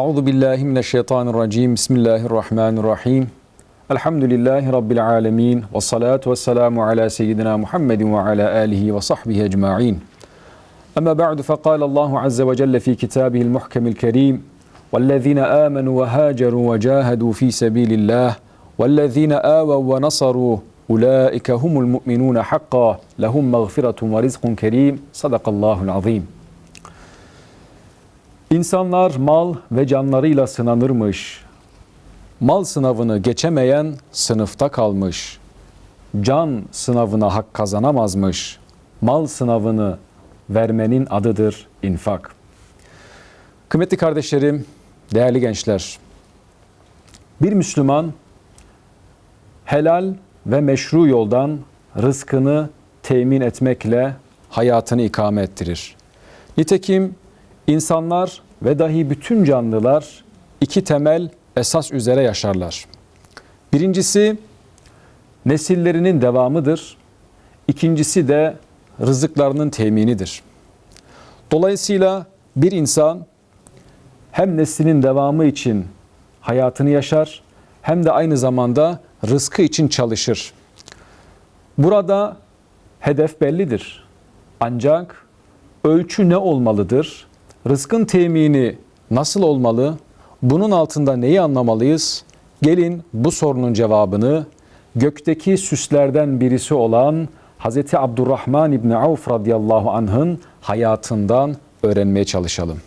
أعوذ بالله من الشيطان الرجيم. بسم الله الرحمن الرحيم. الحمد لله رب العالمين والصلاة والسلام على سيدنا محمد وعلى آله وصحبه أجمعين. أما بعد فقال الله عز وجل في كتابه المحكم الكريم والذين آمنوا وهاجروا وجاهدوا في سبيل الله والذين آووا ونصروا أولئك هم المؤمنون حقا لهم مغفرة ورزق كريم. صدق الله العظيم. İnsanlar mal ve canlarıyla sınanırmış. Mal sınavını geçemeyen sınıfta kalmış. Can sınavına hak kazanamazmış. Mal sınavını vermenin adıdır infak. Kıymetli kardeşlerim, değerli gençler. Bir Müslüman helal ve meşru yoldan rızkını temin etmekle hayatını ikame ettirir. Nitekim insanlar ve dahi bütün canlılar iki temel esas üzere yaşarlar. Birincisi nesillerinin devamıdır. İkincisi de rızıklarının teminidir. Dolayısıyla bir insan hem neslinin devamı için hayatını yaşar hem de aynı zamanda rızkı için çalışır. Burada hedef bellidir. Ancak ölçü ne olmalıdır? Rızkın temini nasıl olmalı? Bunun altında neyi anlamalıyız? Gelin bu sorunun cevabını gökteki süslerden birisi olan Hz. Abdurrahman İbni Avf radıyallahu anh'ın hayatından öğrenmeye çalışalım.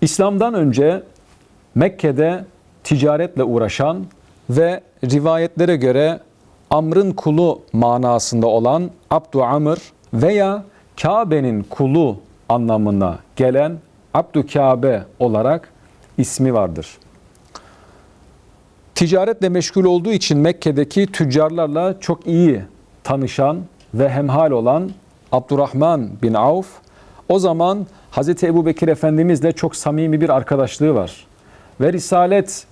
İslam'dan önce Mekke'de ticaretle uğraşan ve rivayetlere göre Amr'ın kulu manasında olan Abdu Amr veya Kabe'nin kulu anlamına gelen Abdü Kabe olarak ismi vardır. Ticaretle meşgul olduğu için Mekke'deki tüccarlarla çok iyi tanışan ve hemhal olan Abdurrahman bin Avf o zaman Hz. Ebu Bekir Efendimizle çok samimi bir arkadaşlığı var. Ve Risalet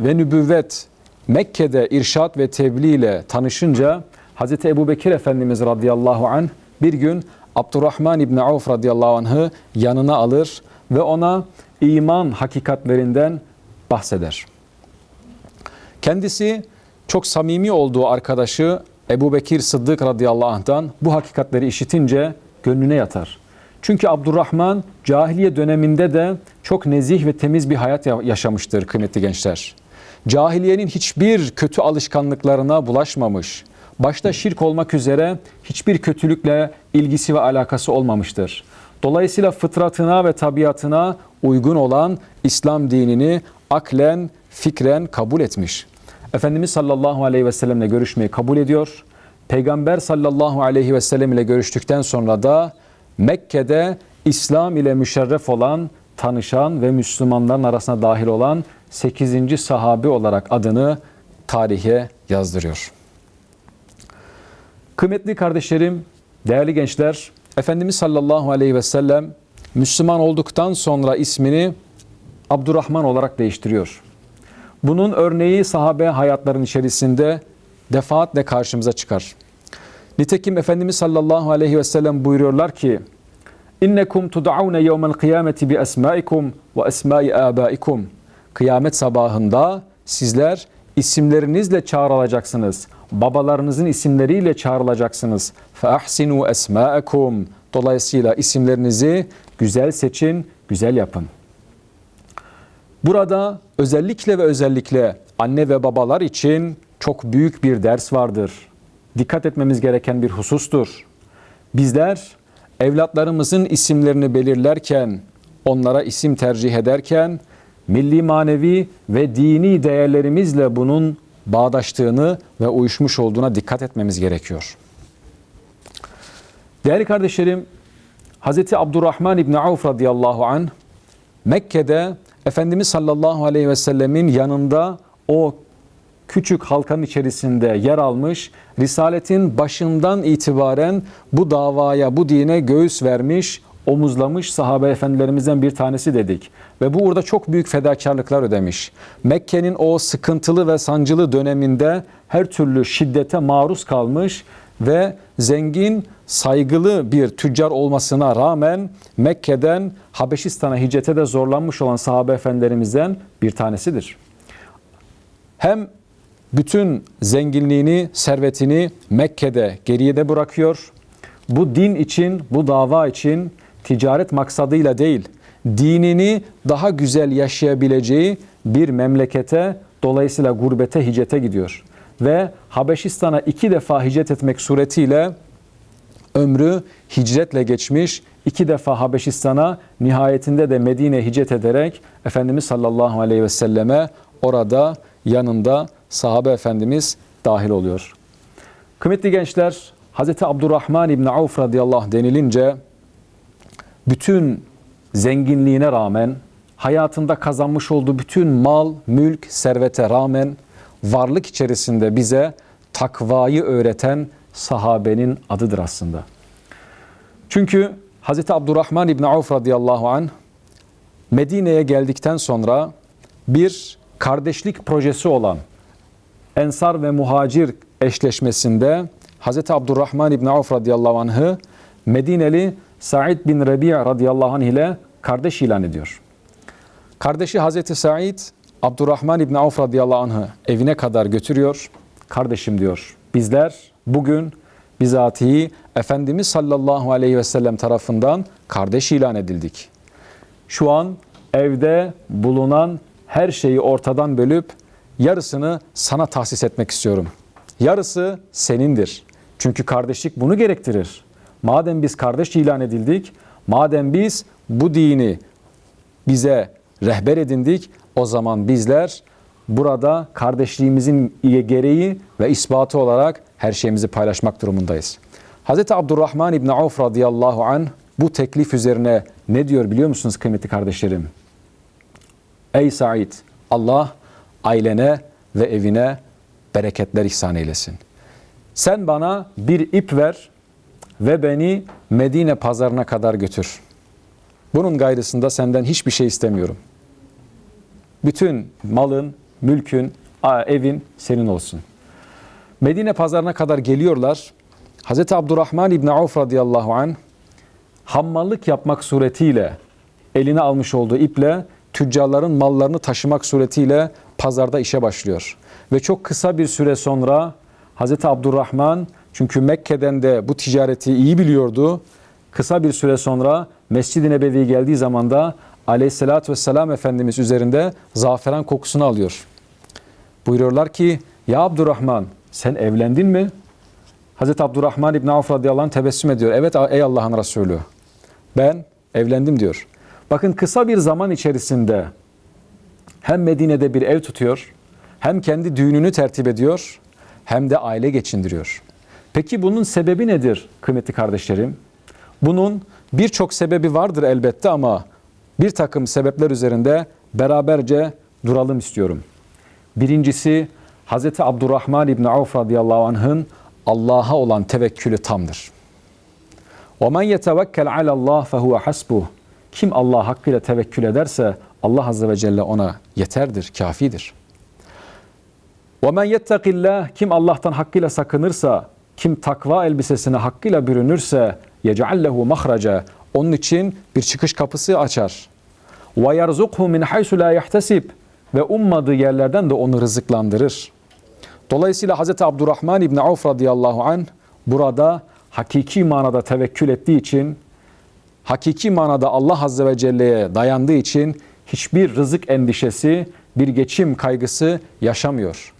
ve Nübüvvet Mekke'de irşat ve tebliğ ile tanışınca Hz. Ebu Bekir Efendimiz radıyallahu anh bir gün Abdurrahman İbni Avf radıyallahu anh'ı yanına alır ve ona iman hakikatlerinden bahseder. Kendisi çok samimi olduğu arkadaşı Ebu Bekir Sıddık radıyallahu anh'tan bu hakikatleri işitince gönlüne yatar. Çünkü Abdurrahman cahiliye döneminde de çok nezih ve temiz bir hayat yaşamıştır kıymetli gençler. Cahiliyenin hiçbir kötü alışkanlıklarına bulaşmamış. Başta şirk olmak üzere hiçbir kötülükle ilgisi ve alakası olmamıştır. Dolayısıyla fıtratına ve tabiatına uygun olan İslam dinini aklen, fikren kabul etmiş. Efendimiz sallallahu aleyhi ve sellemle görüşmeyi kabul ediyor. Peygamber sallallahu aleyhi ve sellem ile görüştükten sonra da Mekke'de İslam ile müşerref olan, tanışan ve Müslümanların arasına dahil olan 8. sahabi olarak adını tarihe yazdırıyor. Kıymetli kardeşlerim, değerli gençler, Efendimiz sallallahu aleyhi ve sellem Müslüman olduktan sonra ismini Abdurrahman olarak değiştiriyor. Bunun örneği sahabe hayatların içerisinde defaatle karşımıza çıkar. Nitekim Efendimiz sallallahu aleyhi ve sellem buyuruyorlar ki İnnekum tud'aune yevmel kıyameti bi esmaikum ve esmai abaikum. Kıyamet sabahında sizler isimlerinizle çağrılacaksınız. Babalarınızın isimleriyle çağrılacaksınız. Fe ahsinu esmaakum. Dolayısıyla isimlerinizi güzel seçin, güzel yapın. Burada özellikle ve özellikle anne ve babalar için çok büyük bir ders vardır. Dikkat etmemiz gereken bir husustur. Bizler evlatlarımızın isimlerini belirlerken, onlara isim tercih ederken milli manevi ve dini değerlerimizle bunun bağdaştığını ve uyuşmuş olduğuna dikkat etmemiz gerekiyor. Değerli kardeşlerim, Hz. Abdurrahman İbni Avf radıyallahu an Mekke'de Efendimiz sallallahu aleyhi ve sellemin yanında o küçük halkanın içerisinde yer almış, Risaletin başından itibaren bu davaya, bu dine göğüs vermiş, omuzlamış sahabe efendilerimizden bir tanesi dedik. Ve bu uğurda çok büyük fedakarlıklar ödemiş. Mekke'nin o sıkıntılı ve sancılı döneminde her türlü şiddete maruz kalmış ve zengin, saygılı bir tüccar olmasına rağmen Mekke'den Habeşistan'a hicrete de zorlanmış olan sahabe efendilerimizden bir tanesidir. Hem bütün zenginliğini, servetini Mekke'de geriye de bırakıyor. Bu din için, bu dava için ticaret maksadıyla değil, dinini daha güzel yaşayabileceği bir memlekete, dolayısıyla gurbete, hicrete gidiyor. Ve Habeşistan'a iki defa hicret etmek suretiyle ömrü hicretle geçmiş. iki defa Habeşistan'a nihayetinde de Medine hicret ederek Efendimiz sallallahu aleyhi ve selleme orada yanında sahabe efendimiz dahil oluyor. Kıymetli gençler, Hz. Abdurrahman İbni Avf radıyallahu denilince bütün zenginliğine rağmen hayatında kazanmış olduğu bütün mal, mülk, servete rağmen varlık içerisinde bize takvayı öğreten sahabenin adıdır aslında. Çünkü Hz. Abdurrahman İbni Avf radıyallahu anh Medine'ye geldikten sonra bir kardeşlik projesi olan Ensar ve Muhacir eşleşmesinde Hz. Abdurrahman İbni Avf radıyallahu anh'ı Medineli Sa'id bin Rabi' radıyallahu anh ile kardeş ilan ediyor. Kardeşi Hazreti Said Abdurrahman İbni Avf radıyallahu anh'ı evine kadar götürüyor. Kardeşim diyor bizler bugün bizatihi Efendimiz sallallahu aleyhi ve sellem tarafından kardeş ilan edildik. Şu an evde bulunan her şeyi ortadan bölüp yarısını sana tahsis etmek istiyorum. Yarısı senindir. Çünkü kardeşlik bunu gerektirir. Madem biz kardeş ilan edildik, madem biz bu dini bize rehber edindik, o zaman bizler burada kardeşliğimizin gereği ve ispatı olarak her şeyimizi paylaşmak durumundayız. Hz. Abdurrahman İbni Avf radıyallahu an bu teklif üzerine ne diyor biliyor musunuz kıymetli kardeşlerim? Ey Said Allah ailene ve evine bereketler ihsan eylesin. Sen bana bir ip ver ve beni Medine pazarına kadar götür. Bunun gayrısında senden hiçbir şey istemiyorum. Bütün malın, mülkün, evin senin olsun. Medine pazarına kadar geliyorlar. Hz. Abdurrahman İbni Avf radıyallahu anh hammallık yapmak suretiyle eline almış olduğu iple tüccarların mallarını taşımak suretiyle pazarda işe başlıyor. Ve çok kısa bir süre sonra Hz. Abdurrahman çünkü Mekke'den de bu ticareti iyi biliyordu. Kısa bir süre sonra Mescid-i Nebevi geldiği zaman da aleyhissalatü vesselam Efendimiz üzerinde zaferan kokusunu alıyor. Buyuruyorlar ki ya Abdurrahman sen evlendin mi? Hazreti Abdurrahman İbni Avf radıyallahu anh tebessüm ediyor. Evet ey Allah'ın Resulü ben evlendim diyor. Bakın kısa bir zaman içerisinde hem Medine'de bir ev tutuyor, hem kendi düğününü tertip ediyor, hem de aile geçindiriyor. Peki bunun sebebi nedir kıymetli kardeşlerim? Bunun birçok sebebi vardır elbette ama bir takım sebepler üzerinde beraberce duralım istiyorum. Birincisi Hz. Abdurrahman İbni Avf radıyallahu anh'ın Allah'a olan tevekkülü tamdır. وَمَنْ يَتَوَكَّلْ عَلَى اللّٰهِ فَهُوَ حَسْبُهُ Kim Allah hakkıyla tevekkül ederse Allah Azze ve Celle ona yeterdir, kafidir. وَمَنْ يَتَّقِ اللّٰهِ Kim Allah'tan hakkıyla sakınırsa, kim takva elbisesine hakkıyla bürünürse yec'allehu mahraca onun için bir çıkış kapısı açar. Ve yerzukhu min haysu la yahtasib ve ummadığı yerlerden de onu rızıklandırır. Dolayısıyla Hz. Abdurrahman İbni Avf radıyallahu an burada hakiki manada tevekkül ettiği için, hakiki manada Allah Azze ve Celle'ye dayandığı için hiçbir rızık endişesi, bir geçim kaygısı yaşamıyor.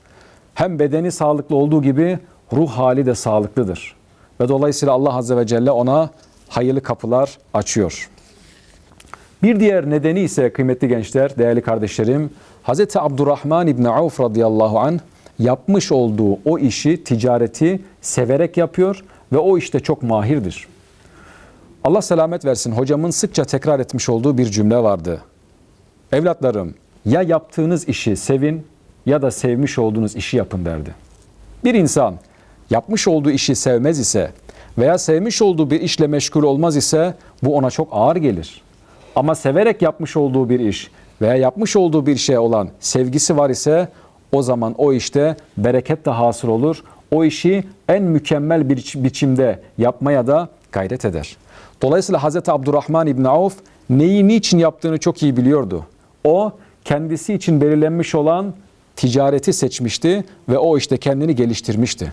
Hem bedeni sağlıklı olduğu gibi ruh hali de sağlıklıdır. Ve dolayısıyla Allah Azze ve Celle ona hayırlı kapılar açıyor. Bir diğer nedeni ise kıymetli gençler, değerli kardeşlerim, Hz. Abdurrahman İbni Avf radıyallahu anh yapmış olduğu o işi, ticareti severek yapıyor ve o işte çok mahirdir. Allah selamet versin hocamın sıkça tekrar etmiş olduğu bir cümle vardı. Evlatlarım ya yaptığınız işi sevin ya da sevmiş olduğunuz işi yapın derdi. Bir insan yapmış olduğu işi sevmez ise veya sevmiş olduğu bir işle meşgul olmaz ise bu ona çok ağır gelir. Ama severek yapmış olduğu bir iş veya yapmış olduğu bir şey olan sevgisi var ise o zaman o işte bereket de hasıl olur. o işi en mükemmel bir biç- biçimde yapmaya da gayret eder. Dolayısıyla Hz. Abdurrahman İbni Avf neyi niçin yaptığını çok iyi biliyordu. O kendisi için belirlenmiş olan ticareti seçmişti ve o işte kendini geliştirmişti.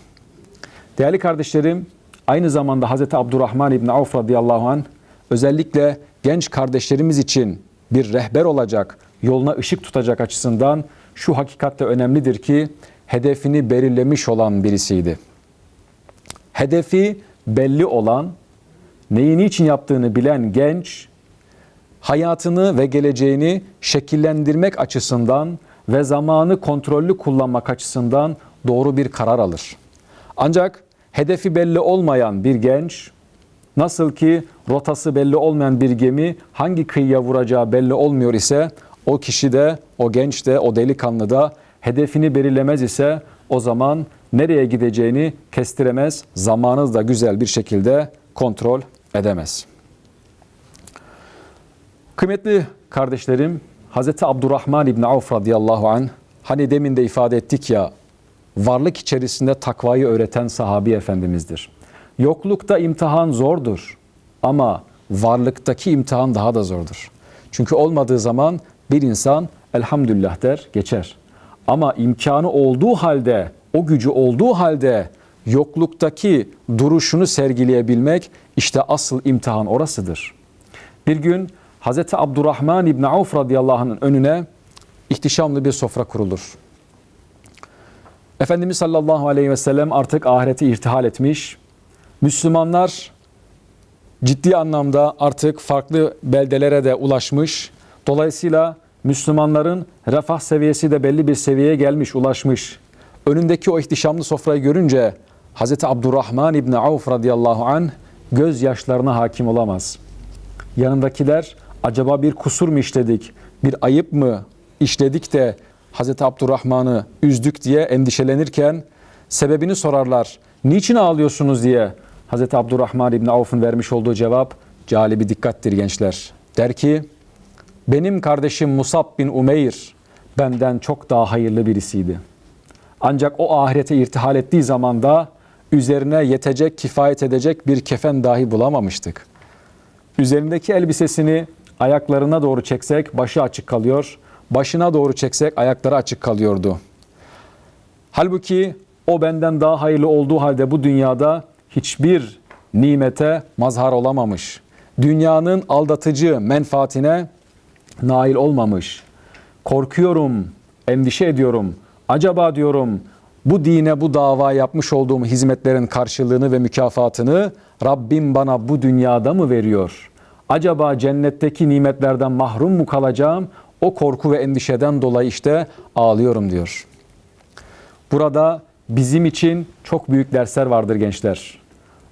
Değerli kardeşlerim, aynı zamanda Hz. Abdurrahman İbni Avf radıyallahu anh özellikle genç kardeşlerimiz için bir rehber olacak, yoluna ışık tutacak açısından şu hakikat de önemlidir ki hedefini belirlemiş olan birisiydi. Hedefi belli olan, neyi niçin yaptığını bilen genç, hayatını ve geleceğini şekillendirmek açısından ve zamanı kontrollü kullanmak açısından doğru bir karar alır. Ancak hedefi belli olmayan bir genç, nasıl ki rotası belli olmayan bir gemi hangi kıyıya vuracağı belli olmuyor ise o kişi de, o genç de, o delikanlı da hedefini belirlemez ise o zaman nereye gideceğini kestiremez, zamanı da güzel bir şekilde kontrol edemez. Kıymetli kardeşlerim, Hz. Abdurrahman İbni Avf radıyallahu anh, hani demin de ifade ettik ya, varlık içerisinde takvayı öğreten sahabi efendimizdir. Yoklukta imtihan zordur ama varlıktaki imtihan daha da zordur. Çünkü olmadığı zaman bir insan elhamdülillah der geçer. Ama imkanı olduğu halde, o gücü olduğu halde yokluktaki duruşunu sergileyebilmek işte asıl imtihan orasıdır. Bir gün Hz. Abdurrahman İbni Avf radıyallahu anh'ın önüne ihtişamlı bir sofra kurulur. Efendimiz sallallahu aleyhi ve sellem artık ahireti irtihal etmiş. Müslümanlar ciddi anlamda artık farklı beldelere de ulaşmış. Dolayısıyla Müslümanların refah seviyesi de belli bir seviyeye gelmiş, ulaşmış. Önündeki o ihtişamlı sofrayı görünce Hz. Abdurrahman İbni Avf radıyallahu anh gözyaşlarına hakim olamaz. Yanındakiler acaba bir kusur mu işledik, bir ayıp mı işledik de Hz. Abdurrahman'ı üzdük diye endişelenirken sebebini sorarlar. Niçin ağlıyorsunuz diye Hz. Abdurrahman İbni Avf'ın vermiş olduğu cevap cali bir dikkattir gençler. Der ki benim kardeşim Musab bin Umeyr benden çok daha hayırlı birisiydi. Ancak o ahirete irtihal ettiği zaman da üzerine yetecek, kifayet edecek bir kefen dahi bulamamıştık. Üzerindeki elbisesini ayaklarına doğru çeksek başı açık kalıyor. Başına doğru çeksek ayakları açık kalıyordu. Halbuki o benden daha hayırlı olduğu halde bu dünyada hiçbir nimete mazhar olamamış. Dünyanın aldatıcı menfaatine nail olmamış. Korkuyorum, endişe ediyorum. Acaba diyorum bu dine, bu dava yapmış olduğum hizmetlerin karşılığını ve mükafatını Rabbim bana bu dünyada mı veriyor? Acaba cennetteki nimetlerden mahrum mu kalacağım? O korku ve endişeden dolayı işte ağlıyorum diyor. Burada bizim için çok büyük dersler vardır gençler.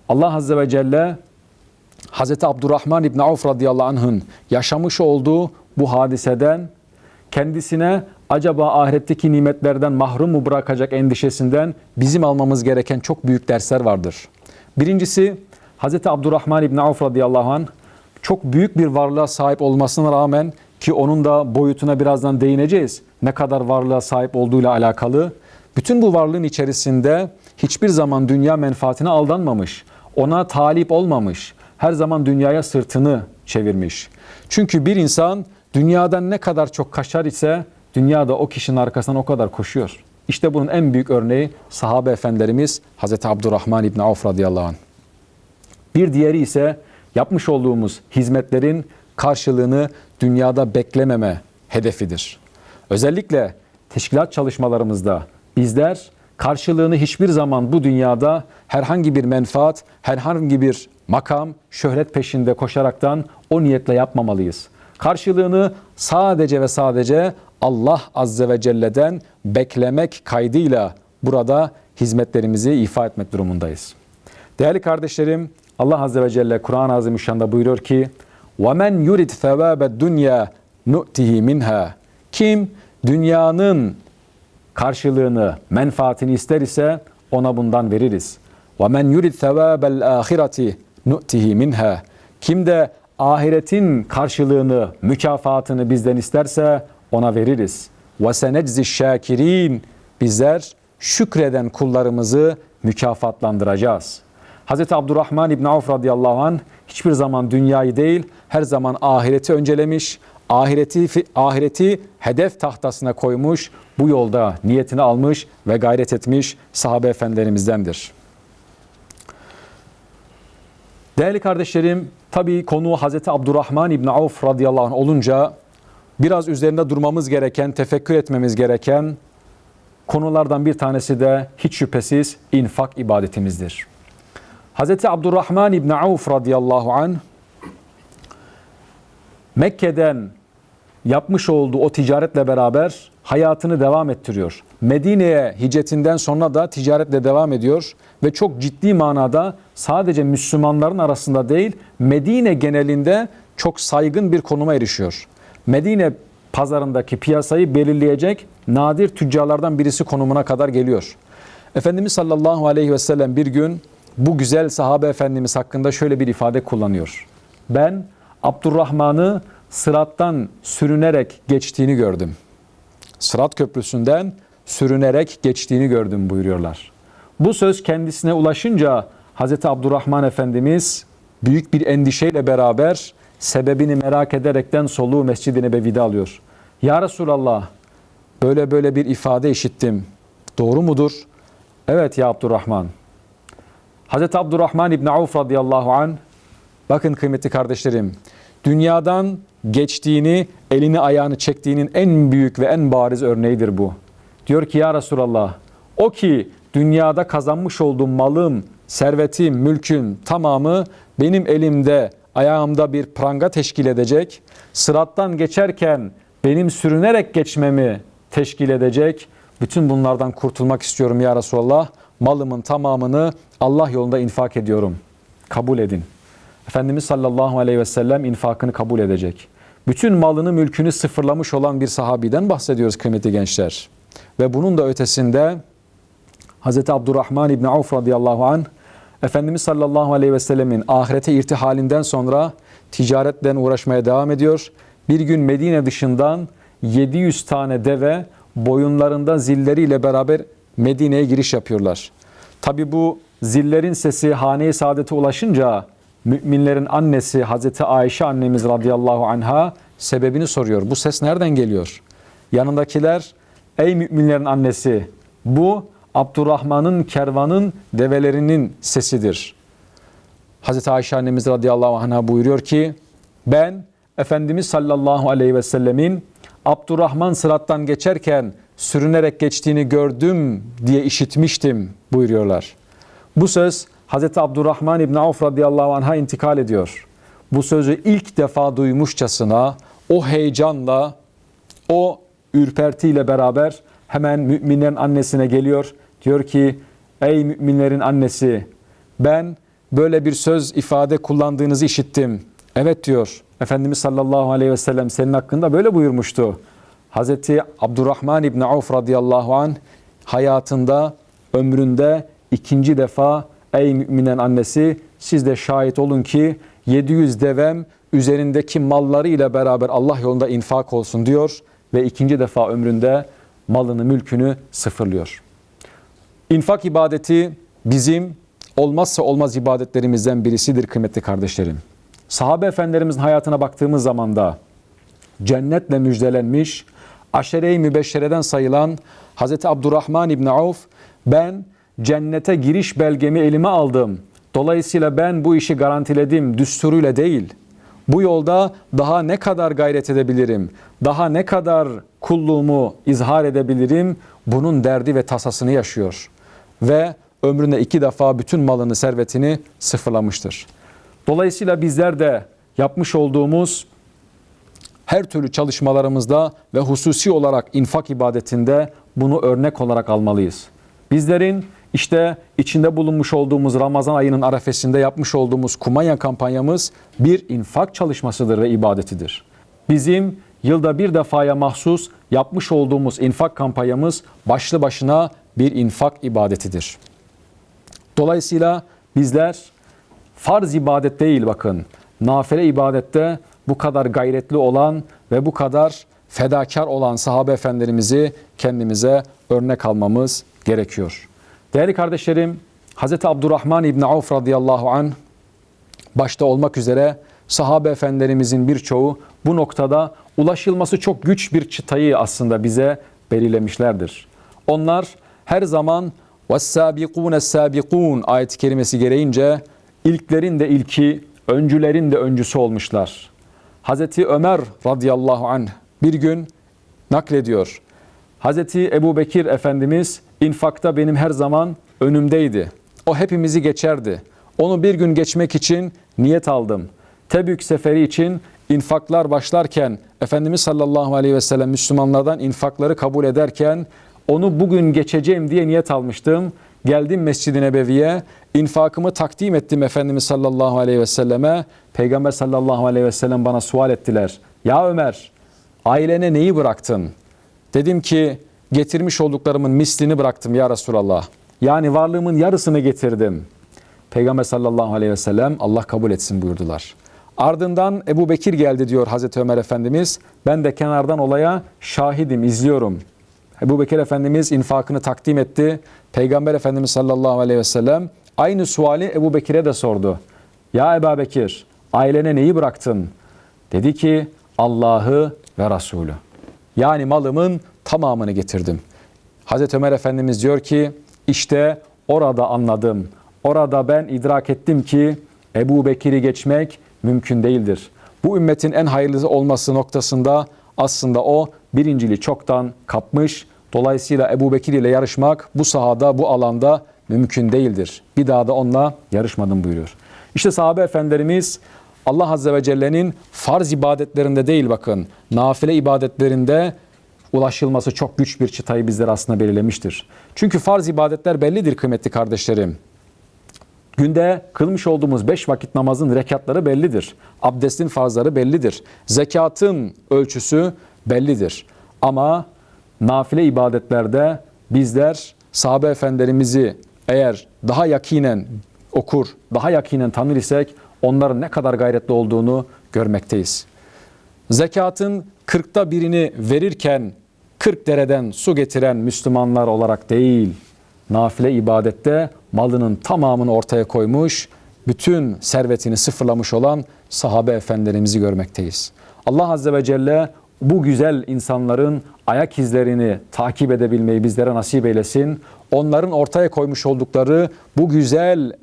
Allah Azze ve Celle Hazreti Abdurrahman İbni Avf radıyallahu anh'ın yaşamış olduğu bu hadiseden kendisine acaba ahiretteki nimetlerden mahrum mu bırakacak endişesinden bizim almamız gereken çok büyük dersler vardır. Birincisi Hazreti Abdurrahman İbni Avf radıyallahu anh çok büyük bir varlığa sahip olmasına rağmen ki onun da boyutuna birazdan değineceğiz. Ne kadar varlığa sahip olduğuyla alakalı. Bütün bu varlığın içerisinde hiçbir zaman dünya menfaatine aldanmamış. Ona talip olmamış. Her zaman dünyaya sırtını çevirmiş. Çünkü bir insan dünyadan ne kadar çok kaçar ise dünyada o kişinin arkasından o kadar koşuyor. İşte bunun en büyük örneği sahabe efendilerimiz Hazreti Abdurrahman İbni Avf radıyallahu anh. Bir diğeri ise yapmış olduğumuz hizmetlerin karşılığını dünyada beklememe hedefidir. Özellikle teşkilat çalışmalarımızda bizler karşılığını hiçbir zaman bu dünyada herhangi bir menfaat, herhangi bir makam, şöhret peşinde koşaraktan o niyetle yapmamalıyız. Karşılığını sadece ve sadece Allah Azze ve Celle'den beklemek kaydıyla burada hizmetlerimizi ifa etmek durumundayız. Değerli kardeşlerim, Allah Azze ve Celle Kur'an-ı Azimüşşan'da buyuruyor ki وَمَنْ يُرِدْ ثَوَابَ الدُّنْيَا نُؤْتِهِ مِنْهَا Kim dünyanın karşılığını, menfaatini ister ise ona bundan veririz. وَمَنْ يُرِدْ ثَوَابَ الْآخِرَةِ نُؤْتِهِ مِنْهَا Kim de ahiretin karşılığını, mükafatını bizden isterse ona veririz. وَسَنَجْزِ الشَّاكِرِينَ Bizler şükreden kullarımızı mükafatlandıracağız. Hz. Abdurrahman İbni Avf radıyallahu anh hiçbir zaman dünyayı değil her zaman ahireti öncelemiş, ahireti, ahireti hedef tahtasına koymuş, bu yolda niyetini almış ve gayret etmiş sahabe efendilerimizdendir. Değerli kardeşlerim, tabii konu Hazreti Abdurrahman İbni Avf radıyallahu anh olunca biraz üzerinde durmamız gereken, tefekkür etmemiz gereken konulardan bir tanesi de hiç şüphesiz infak ibadetimizdir. Hazreti Abdurrahman İbni Avf radıyallahu anh Mekke'den yapmış olduğu o ticaretle beraber hayatını devam ettiriyor. Medine'ye hicretinden sonra da ticaretle devam ediyor ve çok ciddi manada sadece Müslümanların arasında değil Medine genelinde çok saygın bir konuma erişiyor. Medine pazarındaki piyasayı belirleyecek nadir tüccarlardan birisi konumuna kadar geliyor. Efendimiz sallallahu aleyhi ve sellem bir gün bu güzel sahabe efendimiz hakkında şöyle bir ifade kullanıyor. Ben Abdurrahman'ı sırattan sürünerek geçtiğini gördüm. Sırat köprüsünden sürünerek geçtiğini gördüm buyuruyorlar. Bu söz kendisine ulaşınca Hazreti Abdurrahman Efendimiz büyük bir endişeyle beraber sebebini merak ederekten soluğu Mescid-i Nebevi'de alıyor. Ya Resulallah böyle böyle bir ifade işittim. Doğru mudur? Evet ya Abdurrahman. Hazreti Abdurrahman İbni Avf radıyallahu an bakın kıymetli kardeşlerim dünyadan geçtiğini, elini ayağını çektiğinin en büyük ve en bariz örneğidir bu. Diyor ki ya Resulallah, o ki dünyada kazanmış olduğum malım, servetim, mülküm tamamı benim elimde, ayağımda bir pranga teşkil edecek. Sırattan geçerken benim sürünerek geçmemi teşkil edecek. Bütün bunlardan kurtulmak istiyorum ya Resulallah. Malımın tamamını Allah yolunda infak ediyorum. Kabul edin. Efendimiz sallallahu aleyhi ve sellem infakını kabul edecek. Bütün malını mülkünü sıfırlamış olan bir sahabiden bahsediyoruz kıymetli gençler. Ve bunun da ötesinde Hz. Abdurrahman İbni Avf radıyallahu anh Efendimiz sallallahu aleyhi ve sellemin ahirete irtihalinden sonra ticaretten uğraşmaya devam ediyor. Bir gün Medine dışından 700 tane deve boyunlarında zilleriyle beraber Medine'ye giriş yapıyorlar. Tabi bu zillerin sesi hane-i saadete ulaşınca müminlerin annesi Hazreti Ayşe annemiz radıyallahu anha sebebini soruyor. Bu ses nereden geliyor? Yanındakiler ey müminlerin annesi bu Abdurrahman'ın kervanın develerinin sesidir. Hazreti Ayşe annemiz radıyallahu anha buyuruyor ki ben Efendimiz sallallahu aleyhi ve sellemin Abdurrahman sırattan geçerken sürünerek geçtiğini gördüm diye işitmiştim buyuruyorlar. Bu söz Hazreti Abdurrahman İbni Avf radıyallahu anh'a intikal ediyor. Bu sözü ilk defa duymuşçasına o heyecanla, o ürpertiyle beraber hemen müminlerin annesine geliyor. Diyor ki ey müminlerin annesi ben böyle bir söz ifade kullandığınızı işittim. Evet diyor Efendimiz sallallahu aleyhi ve sellem senin hakkında böyle buyurmuştu. Hazreti Abdurrahman İbni Avf radıyallahu an hayatında, ömründe ikinci defa ey müminen annesi siz de şahit olun ki 700 devem üzerindeki malları ile beraber Allah yolunda infak olsun diyor ve ikinci defa ömründe malını mülkünü sıfırlıyor. İnfak ibadeti bizim olmazsa olmaz ibadetlerimizden birisidir kıymetli kardeşlerim. Sahabe efendilerimizin hayatına baktığımız zaman da cennetle müjdelenmiş, aşere-i mübeşşereden sayılan Hz. Abdurrahman İbni Avf, ben cennete giriş belgemi elime aldım. Dolayısıyla ben bu işi garantiledim düsturuyla değil. Bu yolda daha ne kadar gayret edebilirim? Daha ne kadar kulluğumu izhar edebilirim? Bunun derdi ve tasasını yaşıyor. Ve ömrüne iki defa bütün malını, servetini sıfırlamıştır. Dolayısıyla bizler de yapmış olduğumuz her türlü çalışmalarımızda ve hususi olarak infak ibadetinde bunu örnek olarak almalıyız. Bizlerin işte içinde bulunmuş olduğumuz Ramazan ayının arefesinde yapmış olduğumuz kumanya kampanyamız bir infak çalışmasıdır ve ibadetidir. Bizim yılda bir defaya mahsus yapmış olduğumuz infak kampanyamız başlı başına bir infak ibadetidir. Dolayısıyla bizler farz ibadet değil bakın. Nafile ibadette bu kadar gayretli olan ve bu kadar fedakar olan sahabe efendilerimizi kendimize örnek almamız gerekiyor. Değerli kardeşlerim, Hazreti Abdurrahman İbni Avf radıyallahu an başta olmak üzere sahabe efendilerimizin birçoğu bu noktada ulaşılması çok güç bir çıtayı aslında bize belirlemişlerdir. Onlar her zaman وَالسَّابِقُونَ السَّابِقُونَ ayet-i kerimesi gereğince ilklerin de ilki, öncülerin de öncüsü olmuşlar. Hazreti Ömer radıyallahu anh bir gün naklediyor. Hazreti Ebu Bekir Efendimiz infakta benim her zaman önümdeydi. O hepimizi geçerdi. Onu bir gün geçmek için niyet aldım. Tebük seferi için infaklar başlarken Efendimiz sallallahu aleyhi ve sellem Müslümanlardan infakları kabul ederken onu bugün geçeceğim diye niyet almıştım. Geldim Mescid-i Nebevi'ye, infakımı takdim ettim Efendimiz sallallahu aleyhi ve selleme. Peygamber sallallahu aleyhi ve sellem bana sual ettiler. Ya Ömer, ailene neyi bıraktın? Dedim ki getirmiş olduklarımın mislini bıraktım ya Resulallah. Yani varlığımın yarısını getirdim. Peygamber sallallahu aleyhi ve sellem Allah kabul etsin buyurdular. Ardından Ebu Bekir geldi diyor Hazreti Ömer Efendimiz. Ben de kenardan olaya şahidim, izliyorum. Ebu Bekir Efendimiz infakını takdim etti. Peygamber Efendimiz sallallahu aleyhi ve sellem aynı suali Ebu Bekir'e de sordu. Ya Ebu Bekir ailene neyi bıraktın? Dedi ki Allah'ı ve Resulü. Yani malımın tamamını getirdim. Hazreti Ömer Efendimiz diyor ki işte orada anladım. Orada ben idrak ettim ki Ebu Bekir'i geçmek mümkün değildir. Bu ümmetin en hayırlısı olması noktasında aslında o birinciliği çoktan kapmış. Dolayısıyla Ebu Bekir ile yarışmak bu sahada, bu alanda mümkün değildir. Bir daha da onunla yarışmadım buyuruyor. İşte sahabe efendilerimiz Allah Azze ve Celle'nin farz ibadetlerinde değil bakın, nafile ibadetlerinde ulaşılması çok güç bir çıtayı bizler aslında belirlemiştir. Çünkü farz ibadetler bellidir kıymetli kardeşlerim. Günde kılmış olduğumuz beş vakit namazın rekatları bellidir. Abdestin farzları bellidir. Zekatın ölçüsü bellidir. Ama nafile ibadetlerde bizler sahabe efendilerimizi eğer daha yakinen okur, daha yakinen tanır isek onların ne kadar gayretli olduğunu görmekteyiz. Zekatın kırkta birini verirken 40 dereden su getiren Müslümanlar olarak değil, nafile ibadette malının tamamını ortaya koymuş, bütün servetini sıfırlamış olan sahabe efendilerimizi görmekteyiz. Allah Azze ve Celle bu güzel insanların ayak izlerini takip edebilmeyi bizlere nasip eylesin. Onların ortaya koymuş oldukları bu güzel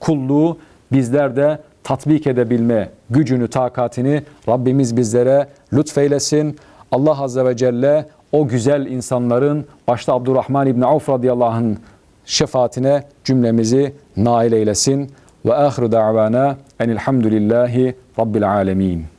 kulluğu bizler de tatbik edebilme gücünü, takatini Rabbimiz bizlere lütfeylesin. Allah Azze ve Celle o güzel insanların başta Abdurrahman İbni Avf radıyallahu anh'ın şefaatine cümlemizi nail eylesin. Ve ahiru da'vana enilhamdülillahi rabbil alemin.